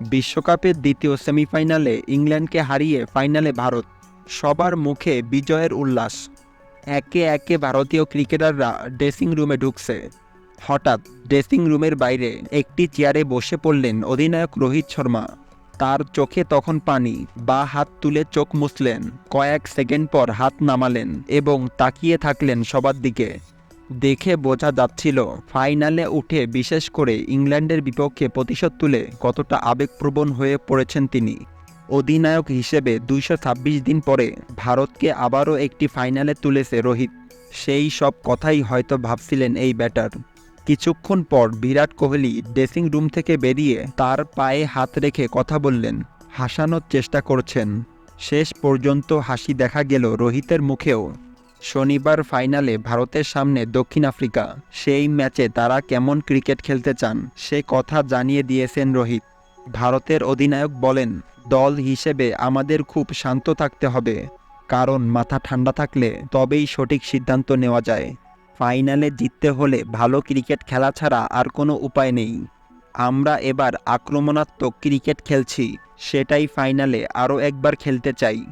বিশ্বকাপের দ্বিতীয় সেমিফাইনালে ইংল্যান্ডকে হারিয়ে ফাইনালে ভারত, সবার মুখে বিজয়ের উল্লাস। একে একে ভারতীয় ক্রিকেটাররা ড্রেসিং রুমে ঢুকছে। হঠাৎ ড্রেসিং রুমের বাইরে একটি চেয়ারে বসে পড়লেন অধিনায়ক রোহিত শর্মা। তার চোখে তখন পানি, বা হাত তুলে চোখ মুছলেন, কয়েক সেকেন্ড পর হাত নামালেন এবং তাকিয়ে থাকলেন সবার দিকে। দেখে বোঝা যাচ্ছিল, ফাইনালে উঠে বিশেষ করে ইংল্যান্ডের বিপক্ষে প্রতিশোধ তুলে কতটা আবেগপ্রবণ হয়ে পড়েছেন তিনি। অধিনায়ক হিসেবে দুইশো ছাব্বিশ দিন পরে ভারতকে আবারও একটি ফাইনালে তুলেছে রোহিত। সেই সব কথাই হয়তো ভাবছিলেন এই ব্যাটার। কিছুক্ষণ পর বিরাট কোহলি ড্রেসিং রুম থেকে বেরিয়ে তার পায়ে হাত রেখে কথা বললেন, হাসানোর চেষ্টা করছেন। শেষ পর্যন্ত হাসি দেখা গেল রোহিতের মুখেও। শনিবার ফাইনালে ভারতের সামনে দক্ষিণ আফ্রিকা। সেই ম্যাচে তারা কেমন ক্রিকেট খেলতে চান, সে কথা জানিয়ে দিয়েছেন রোহিত। ভারতের অধিনায়ক বলেন, দল হিসেবে আমাদের খুব শান্ত থাকতে হবে। কারণ মাথা ঠান্ডা থাকলে তবেই সঠিক সিদ্ধান্ত নেওয়া যায়। ফাইনালে জিততে হলে ভালো ক্রিকেট খেলা ছাড়া আর কোনো উপায় নেই। আমরা এবার আক্রমণাত্মক ক্রিকেট খেলছি। সেটাই ফাইনালে আরও একবার খেলতে চাই।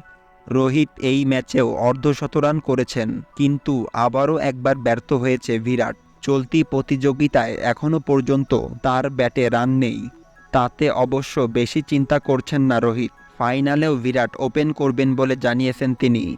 রোহিত এই ম্যাচেও অর্ধশতরান করেছেন, কিন্তু আবারও একবার ব্যর্থ হয়েছে বিরাট। চলতি প্রতিযোগিতায় এখনও পর্যন্ত তার ব্যাটে রান নেই। তাতে অবশ্য বেশি চিন্তা করছেন না রোহিত। ফাইনালেও বিরাট ওপেন করবেন বলে জানিয়েছেন তিনি।